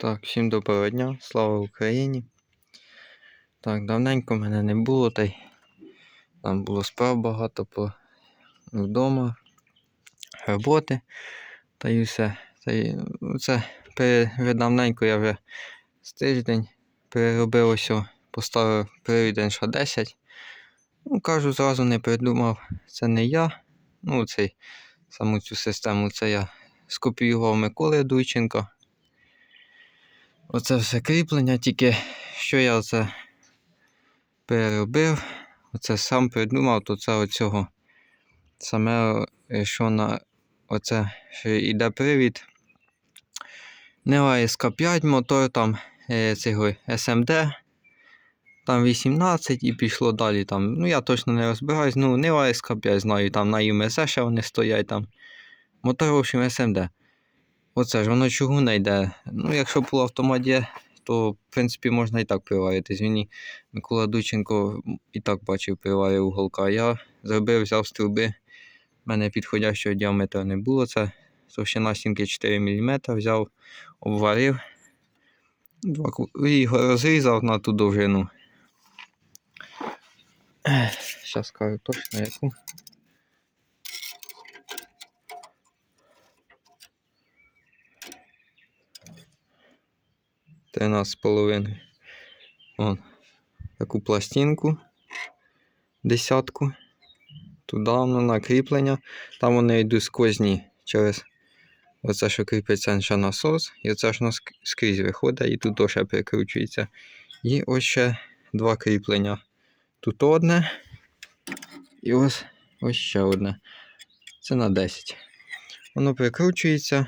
Так, всім доброго дня, слава Україні. Так, давненько мене не було, та й там було справ багато по вдома, роботи та й все. Та й ну, це пере- давненько я вже з тиждень переробив ось, поставив привід НШ-10. Ну, кажу, зразу не придумав, це не я. Ну, цей, саму цю систему це я скопіював Миколи Дуйченка. Оце все кріплення, тільки що я це переробив, оце сам придумав, то це оцього саме, що на оце що йде привід. Не АСК5 мотор там е, цього SMD. Там 18 і пішло далі. Там, ну я точно не розбираюсь, ну не АСК5 знаю, там на ЮМС ще вони стоять там. Мотор, в общем, SMD. Оце ж воно чого не йде. Ну, якщо полуавтомат є, то в принципі можна і так приваритись. Він Микола Дученко і так бачив, приварив уголка. Я зробив, взяв струби. У мене підходящого діаметра не було. Це товщина стінки 4 мм, взяв, обварив. І розрізав на ту довжину. Зараз скажу точно яку. 13,5. Вон. Таку пластинку. Десятку. Туди воно на кріплення. Там вони йдуть сквозні через оце, що кріпиться ще насос. І оце ж нас скрізь виходить, і тут теж прикручується. І ось ще два кріплення. Тут одне. І ось, ось ще одне. Це на 10. Воно прикручується.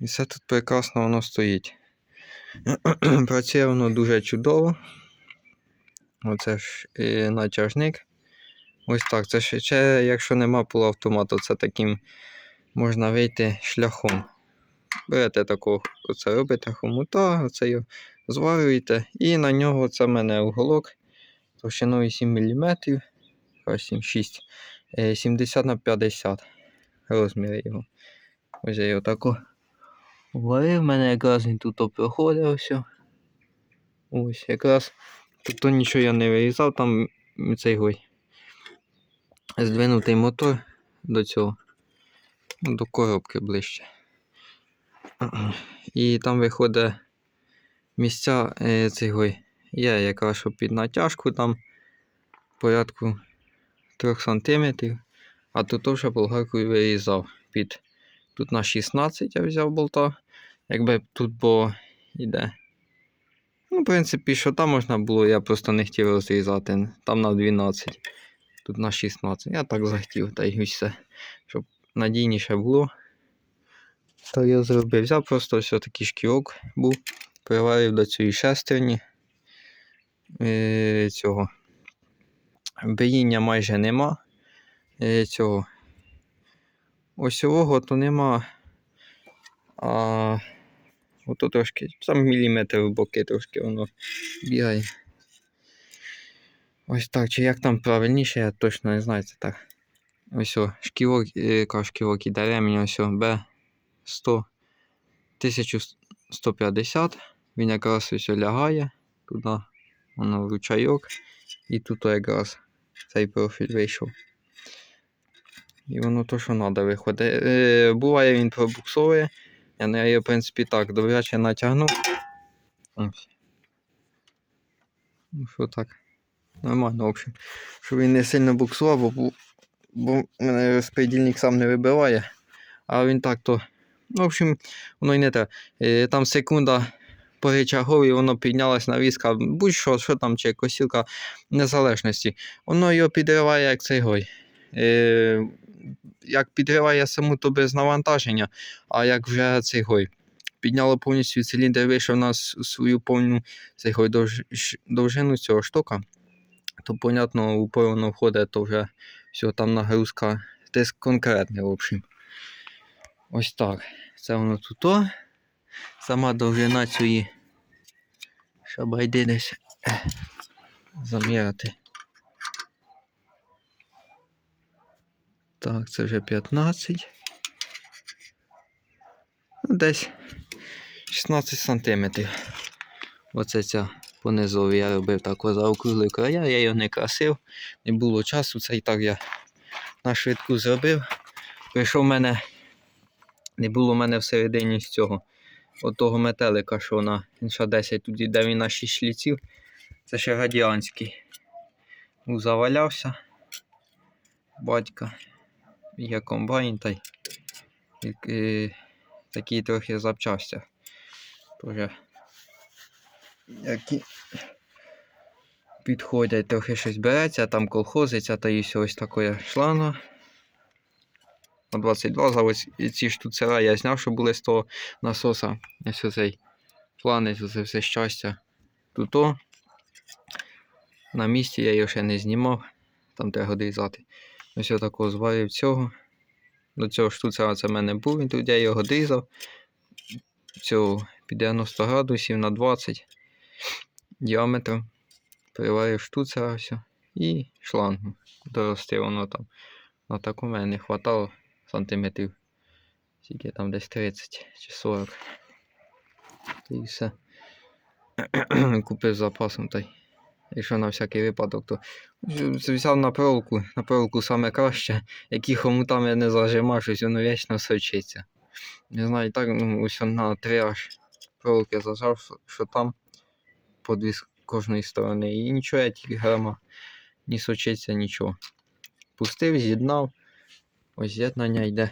І все тут прекрасно воно стоїть. Працює воно дуже чудово. Оце ж і натяжник. Ось так. Це ще, якщо нема полуавтомату, це таким можна вийти шляхом. Берете такого, оце робите хомута, оце його зварюєте, і на нього це в мене уголок товщиною 7 мм. 7, 6, 70 на 50 розміри його. Ось я його тако варив, мене якраз він тут проходив все. Ось якраз тут нічого я не вирізав, там цей гой. Здвинутий мотор до цього. До коробки ближче. І там виходить місця е, цей гой. Є якраз що під натяжку там порядку 3 см. А тут вже болгаркою вирізав під. Тут на 16 я взяв болта. Якби тут було йде. Ну, в принципі, що там можна було, я просто не хотів розрізати. Там на 12, тут на 16. Я так захотів, та й все. Щоб надійніше було. Так я зробив. Взяв просто ось такий шкірок був. Приварив до цієї шестерні. Е, цього. Биїння майже нема. Е, цього. Осьового то нема. А ото трошки, там міліметр в боки трошки воно бігає. Ось так, чи як там правильніше, я точно не знаю, це так. Ось о, шківок, е, кажу, шківок іде ремінь, ось о, Б 100 1150. Він якраз ось лягає туди, воно ручайок. І тут якраз цей профіль вийшов. І воно то, що треба виходить. Е, буває він пробуксовує. Я на її, в принципі, так, добряче натягнув. Ось. Ну що так. Нормально, в общем. Щоб він не сильно буксував, бо, бо мене розпредільник сам не вибиває. А він так то. Ну, в общем, воно й не те. Е, там секунда по речагові воно піднялось на візка, будь-що, що там, чи косілка незалежності. Воно його підриває як цей гой. Е, як підриває саму то без навантаження, а як вже цей гой. Підняло повністю циліндр, вийшов на свою повну цей гой довж, довжину цього штока, то, понятно, упор воно входить, то вже все, там нагрузка тиск конкретний, в общем. Ось так. Це воно тут. о. Сама довжина цієї. Щоб йди десь заміряти. Так, це вже 15. Ну, Десь 16 сантиметрів. Оце ця понизові я робив так заокруглив края, я його не красив, не було часу, це і так я на швидку зробив. Прийшов в мене, не було в мене всередині з цього. От того метелика, що на інша 10 тут іде він на 6 шліців. Це ще радіанський. Ну, завалявся. Батька. Є комбайн та й і, такі трохи запчастя. Тоже які підходять, трохи щось береться, там колхозиться, та і ось таке шланга. На 22 за ось ці штуцера я зняв, що були з того насоса. Ось оцей планець, оце все щастя. Тут о. На місці я його ще не знімав, там треба дорізати. Ось отакого зварив цього. До цього штуцера це в мене був, він тут я його дорізав. Цього під 90 градусів на 20 діаметром. Приварив штуцера все. І шлангу. Дорости воно там. На таку мене не хватало сантиметрів. Скільки там десь 30 чи 40. І все. Купив запасом та й. Якщо на всякий випадок, то взяв на проволоку. На проволоку саме краще. Які хомутами не щось воно вічно сочиться. Не знаю, так ну, ось на три аж проволоки зажав, що, там по дві з кожної сторони. І нічого, я тільки грама не сочиться, нічого. Пустив, з'єднав. Ось з'єднання йде.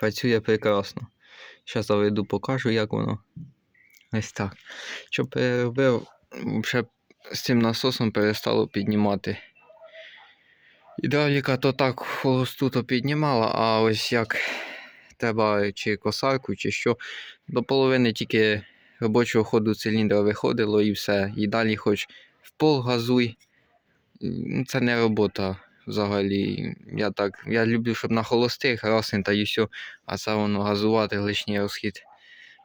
Працює прекрасно. Зараз заведу, покажу, як воно. Ось так. Що переробив, ще з цим насосом перестало піднімати. Гідравліка то так холосту то піднімала, а ось як треба чи косарку, чи що, до половини тільки робочого ходу циліндра виходило і все. І далі хоч в пол газуй. Це не робота взагалі. Я так, я люблю, щоб на холостих расин та і все, а це воно газувати лишній розхід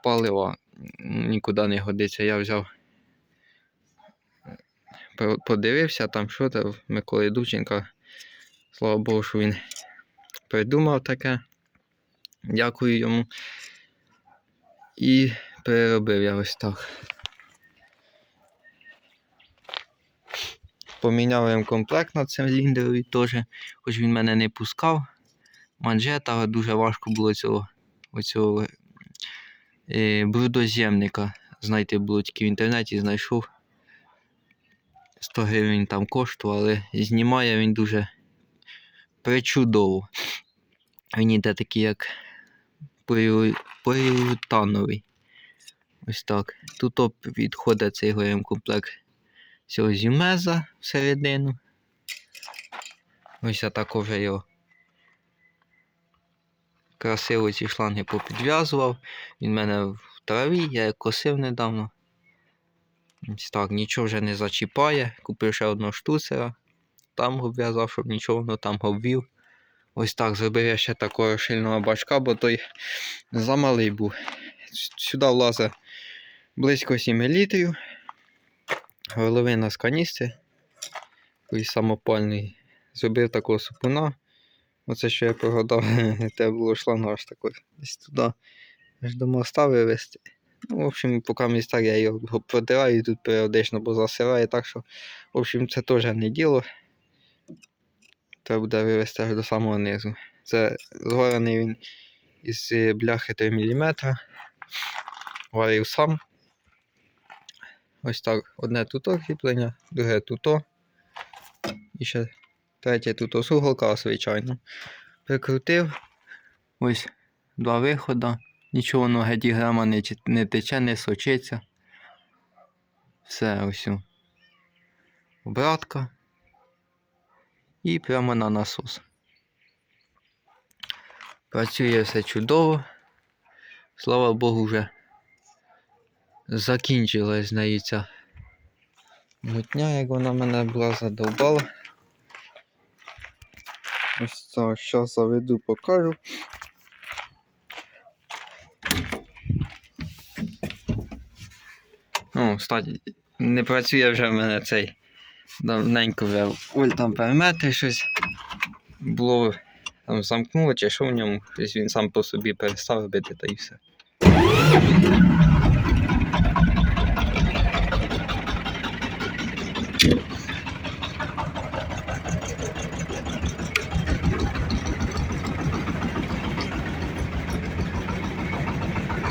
палива нікуди не годиться. Я взяв, подивився там, що там в Миколи Дученка. Слава Богу, що він придумав таке. Дякую йому. І переробив я ось так. Поміняв ремкомплект на циліндрові теж, хоч він мене не пускав. Манжета дуже важко було цього оцього е, брудозємника. Знайти було тільки в інтернеті, знайшов. 100 гривень там коштував, але знімає він дуже причудово. Він іде такий як полі- Ось так. Тут відходить цей ремкомплект цього зімеза всередину. Ось я так вже його красиво ці шланги попідв'язував. Він в мене в траві, я як косив недавно. Ось так, нічого вже не зачіпає. Купив ще одного штуцера, там обв'язав, щоб нічого воно там обвів. Ось так зробив я ще такого шильного бачка, бо той замалий був. Сюди влазить близько 7 літрів. Горловина з каністри. Той самопальний. Зробив такого супуна. Оце що я прогадав, те було шлангаж такий. Десь туди. Аж до моста вивезти. Ну, в общем, поки міста я його продираю тут періодично, бо засирає, так що, в общем, це теж не діло. Треба буде вивезти аж до самого низу. Це згорений він із е, бляхи 3 мм. Варив сам. Ось так. Одне тут кріплення, друге тут. І ще третє тут з уголка, звичайно. Прикрутив. Ось два виходи. Нічого воно геть і грама не, не тече, не сочиться. Все ось. Обратка. І прямо на насос. Працює все чудово. Слава Богу, вже закінчилась з мутня, як вона мене була задовбала. Ось це зараз заведу, покажу. Ну, кстати, не працює вже в мене цей давненько вже вольтамперметр щось було там замкнуло чи що в ньому, тобто він сам по собі перестав робити та і все.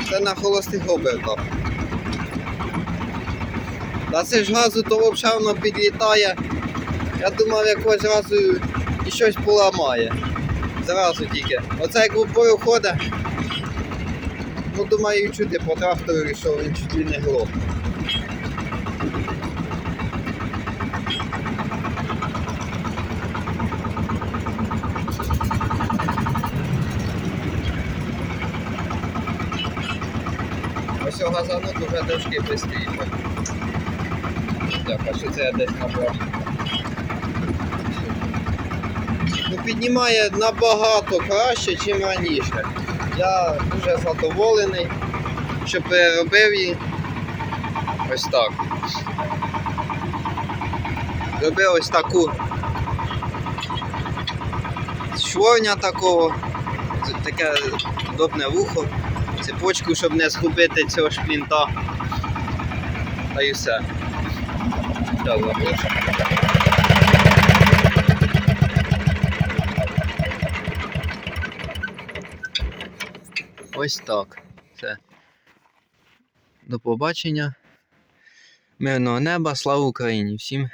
Це на холостих обертах. Та це ж газу то взагалі воно підлітає. Я думав, якось разу і щось поламає. Зразу тільки. Оце як в ходить. Ну думаю, чути по трактору, що він чуть ли не глох. Ось газанут вже трошки швидше. Так, а що це я десь набрав? Ну, піднімає набагато краще, ніж раніше. Я дуже задоволений, що переробив її. Ось так. Робив ось таку шворня такого, таке удобне вухо, цепочку, щоб не згубити цього шплінта. Та і все. Так, забув. Ось так. Все. До побачення. Мирного неба, слава Україні! Всім